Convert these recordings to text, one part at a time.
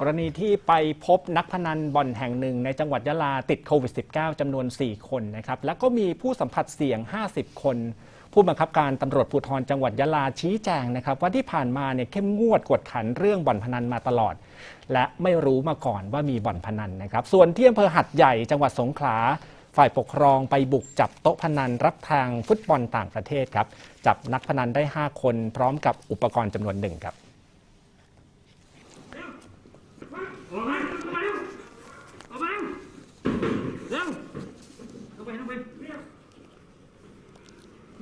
กรณีที่ไปพบนักพนันบ่อนแห่งหนึ่งในจังหวัดยะลาติดโควิด -19 จำนวน 4 คนนะครับ แล้วก็มีผู้สัมผัสเสี่ยง 50 คน ผู้บังคับการตำรวจภูธรจังหวัดยะลาชี้แจงนะครับ ว่าที่ผ่านมาเนี่ยเข้มงวดกวดขันเรื่องบ่อนพนันมาตลอด และไม่รู้มาก่อนว่ามีบ่อนพนันนะครับ ส่วนที่อำเภอหัดใหญ่จังหวัดสงขลาฝ่ายปกครองไปบุกจับโต๊ะพนันรับทางฟุตบอลต่างประเทศครับจับนักพนันได้ 5 คนพร้อมกับอุปกรณ์จำนวนหนึ่งครับ ออกมาออกมาออกมาเร็วเข้าไปเข้าไปเร็ว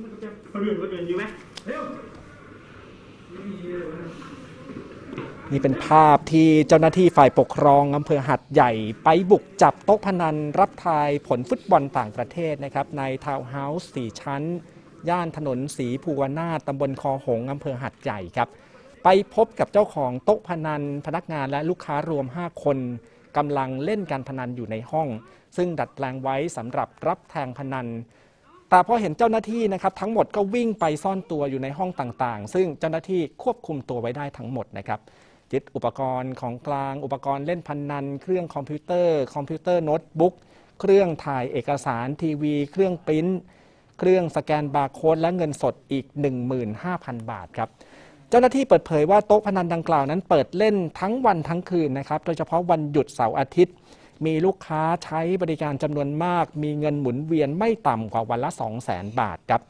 มันจะคนอื่นคนอื่นอยู่ไหมเร็วนี่เป็นภาพที่เจ้าหน้าที่ฝ่ายปกครองอำเภอหัดใหญ่ ไปบุกจับโต๊ะพนันรับทายผลฟุตบอลต่างประเทศนะครับ ในทาวน์เฮาส์สี่ชั้น ย่านถนนสีภูวนาถตำบลคอหงอำเภอหัดใหญ่ครับ ไปพบกับเจ้าของโต๊ะพนันพนักงานและลูกค้ารวม 5 คน กำลังเล่นการพนันอยู่ในห้อง ซึ่งดัดแปลงไว้สำหรับรับแทงพนัน แต่พอเห็นเจ้าหน้าที่นะครับทั้งหมดก็วิ่งไปซ่อนตัวอยู่ในห้องต่างๆ ซึ่งเจ้าหน้าที่ควบคุมตัวไว้ได้ทั้งหมดนะครับยึดอุปกรณ์ของกลางอุปกรณ์เล่นพนนัน เครื่องคอมพิวเตอร์ คอมพิวเตอร์โน้ตบุ๊กเครื่องถ่ายเอกสารทีวี เครื่องปริ้น เครื่องสแกนบาร์โค้ดและเงินสดอีก 15,000 บาทครับ เจ้าหน้าที่เปิดเผยว่าโต๊ะพนันดังกล่าวนั้นเปิดเล่นทั้งวันทั้งคืนนะครับ โดยเฉพาะวันหยุดเสาร์อาทิตย์ มีลูกค้าใช้บริการจำนวนมาก มีเงินหมุนเวียนไม่ต่ำกว่าวันละ 200,000บาทครับ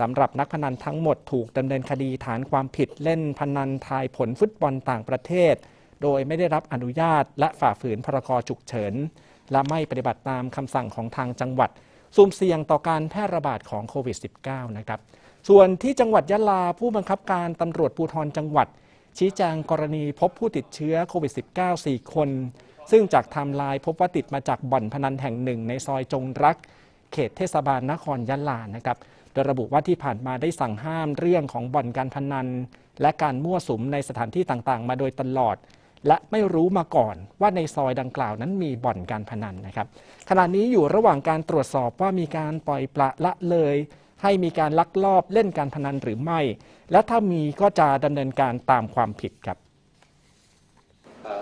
สำหรับนักพนันทั้งหมดถูกดำเนินคดีฐานความผิดเล่นพนันทายผลฟุตบอลต่างประเทศ โดยไม่ได้รับอนุญาตและฝ่าฝืนพรกฉุกเฉิน และไม่ปฏิบัติตามคำสั่งของทางจังหวัด สุ่มเสี่ยงต่อการแพร่ระบาดของโควิด -19 นะครับ ส่วนที่จังหวัดยะลาผู้บังคับการตำรวจภูธรจังหวัด ชี้แจงกรณีพบผู้ติดเชื้อโควิด -19 4 คน ซึ่งจากไทม์ไลน์พบว่าติดมาจากบ่อนพนันแห่งหนึ่งในซอยจงรัก เขตเทศบาลนครยะลานะครับโดยระบุว่าที่ผ่านมาได้สั่งห้ามเรื่องของบ่อนการพนัน และการมั่วสุมในสถานที่ต่างๆ มาโดยตลอด และไม่รู้มาก่อนว่าในซอยดังกล่าวนั้นมีบ่อนการพนันนะครับขณะนี้อยู่ระหว่างการตรวจสอบว่ามีการปล่อยปละละเลย ให้มีการลักลอบเล่นการพนันหรือไม่ และถ้ามีก็จะดำเนินการตามความผิดครับ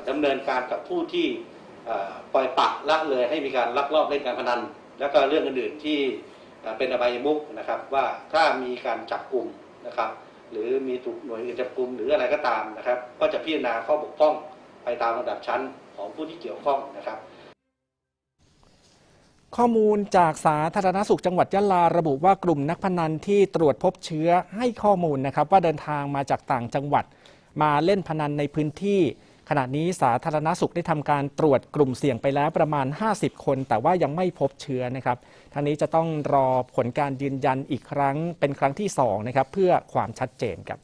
ดำเนินการกับผู้ที่ปล่อยปะละเลยให้มีการลักลอบเล่นการพนัน แล้วก็เรื่องอื่นๆที่เป็นอบายมุกนะครับ ว่าถ้ามีการจับกลุ่มนะครับ หรือมีถูกหน่วยอื่นจับกลุ่มหรืออะไรก็ตามนะครับ ก็จะพิจารณาข้อบกพร่องไปตามลำดับชั้นของผู้ที่เกี่ยวข้องนะครับ ข้อมูลจากสาธารณสุขจังหวัดยะลาระบุว่ากลุ่มนักพนันที่ตรวจพบเชื้อให้ข้อมูลนะครับ ว่าเดินทางมาจากต่างจังหวัด มาเล่นพนันในพื้นที่ ขณะนี้สาธารณสุขได้ทำการตรวจกลุ่มเสี่ยงไปแล้วประมาณ 50 คน แต่ว่ายังไม่พบเชื้อนะครับทางนี้จะต้องรอผลการยืนยันอีกครั้งเป็นครั้งที่2นะครับเพื่อความชัดเจนครับ